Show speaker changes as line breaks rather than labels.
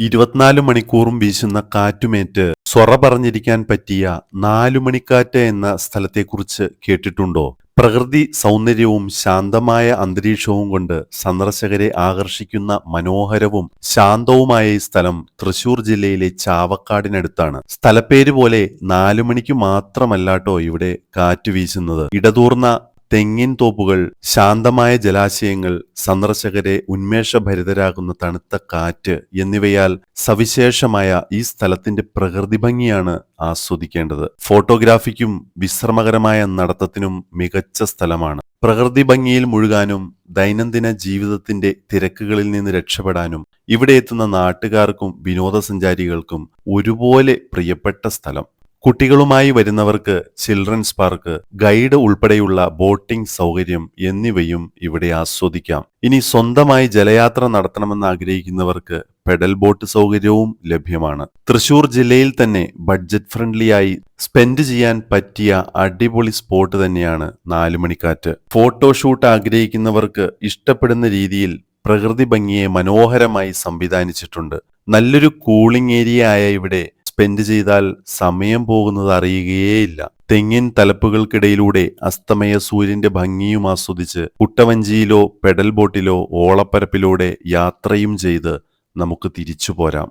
ഇരുപത്തിനാല് മണിക്കൂറും വീശുന്ന കാറ്റുമേറ്റ് സ്വറ പറഞ്ഞിരിക്കാൻ പറ്റിയ നാലുമണിക്കാറ്റ് എന്ന സ്ഥലത്തെക്കുറിച്ച് കേട്ടിട്ടുണ്ടോ? പ്രകൃതി സൗന്ദര്യവും ശാന്തമായ അന്തരീക്ഷവും കൊണ്ട് സന്ദർശകരെ ആകർഷിക്കുന്ന മനോഹരവും ശാന്തവുമായ ഈ സ്ഥലം തൃശൂർ ജില്ലയിലെ ചാവക്കാടിനടുത്താണ്. സ്ഥലപ്പേര് പോലെ നാലുമണിക്ക് മാത്രമല്ലാട്ടോ ഇവിടെ കാറ്റ് വീശുന്നത്. ഇടതൂർന്ന തെങ്ങിൻ തോപ്പുകൾ ശാന്തമായ ജലാശയങ്ങൾ സന്ദർശകരെ ഉന്മേഷഭരിതരാകുന്ന തണുത്ത കാറ്റ് എന്നിവയാൽ സവിശേഷമായ ഈ സ്ഥലത്തിന്റെ പ്രകൃതി ഭംഗിയാണ് ആസ്വദിക്കേണ്ടത്. ഫോട്ടോഗ്രാഫിക്കും വിശ്രമകരമായ നടത്തത്തിനും മികച്ച സ്ഥലമാണ്. പ്രകൃതി ഭംഗിയിൽ മുഴുകാനും ദൈനംദിന ജീവിതത്തിന്റെ തിരക്കുകളിൽ നിന്ന് രക്ഷപ്പെടാനും ഇവിടെ എത്തുന്ന നാട്ടുകാർക്കും വിനോദസഞ്ചാരികൾക്കും ഒരുപോലെ പ്രിയപ്പെട്ട സ്ഥലം. കുട്ടികളുമായി വരുന്നവർക്ക് ചിൽഡ്രൻസ് പാർക്ക് ഗൈഡ് ഉൾപ്പെടെയുള്ള ബോട്ടിംഗ് സൗകര്യം എന്നിവയും ഇവിടെ ആസ്വദിക്കാം. ഇനി സ്വന്തമായി ജലയാത്ര നടത്തണമെന്ന് ആഗ്രഹിക്കുന്നവർക്ക് പെഡൽ ബോട്ട് സൗകര്യവും ലഭ്യമാണ്. തൃശൂർ ജില്ലയിൽ തന്നെ ബഡ്ജറ്റ് ഫ്രണ്ട്ലിയായി സ്പെൻഡ് ചെയ്യാൻ പറ്റിയ അടിപൊളി സ്പോട്ട് തന്നെയാണ് നാലുമണിക്കാറ്റ്. ഫോട്ടോഷൂട്ട് ആഗ്രഹിക്കുന്നവർക്ക് ഇഷ്ടപ്പെടുന്ന രീതിയിൽ പ്രകൃതി ഭംഗിയെ മനോഹരമായി സംവിധാനിച്ചിട്ടുണ്ട്. നല്ലൊരു കൂളിംഗ് ഏരിയ ആയ ഇവിടെ സ്പെൻഡ് ചെയ്താൽ സമയം പോകുന്നത് അറിയുകയേയില്ല. തെങ്ങിൻ തലപ്പുകൾക്കിടയിലൂടെ അസ്തമയ സൂര്യന്റെ ഭംഗിയും ആസ്വദിച്ച് കുട്ടവഞ്ചിയിലോ പെഡൽ ബോട്ടിലോ ഓളപ്പരപ്പിലൂടെ യാത്രയും ചെയ്ത് നമുക്ക് തിരിച്ചു പോരാം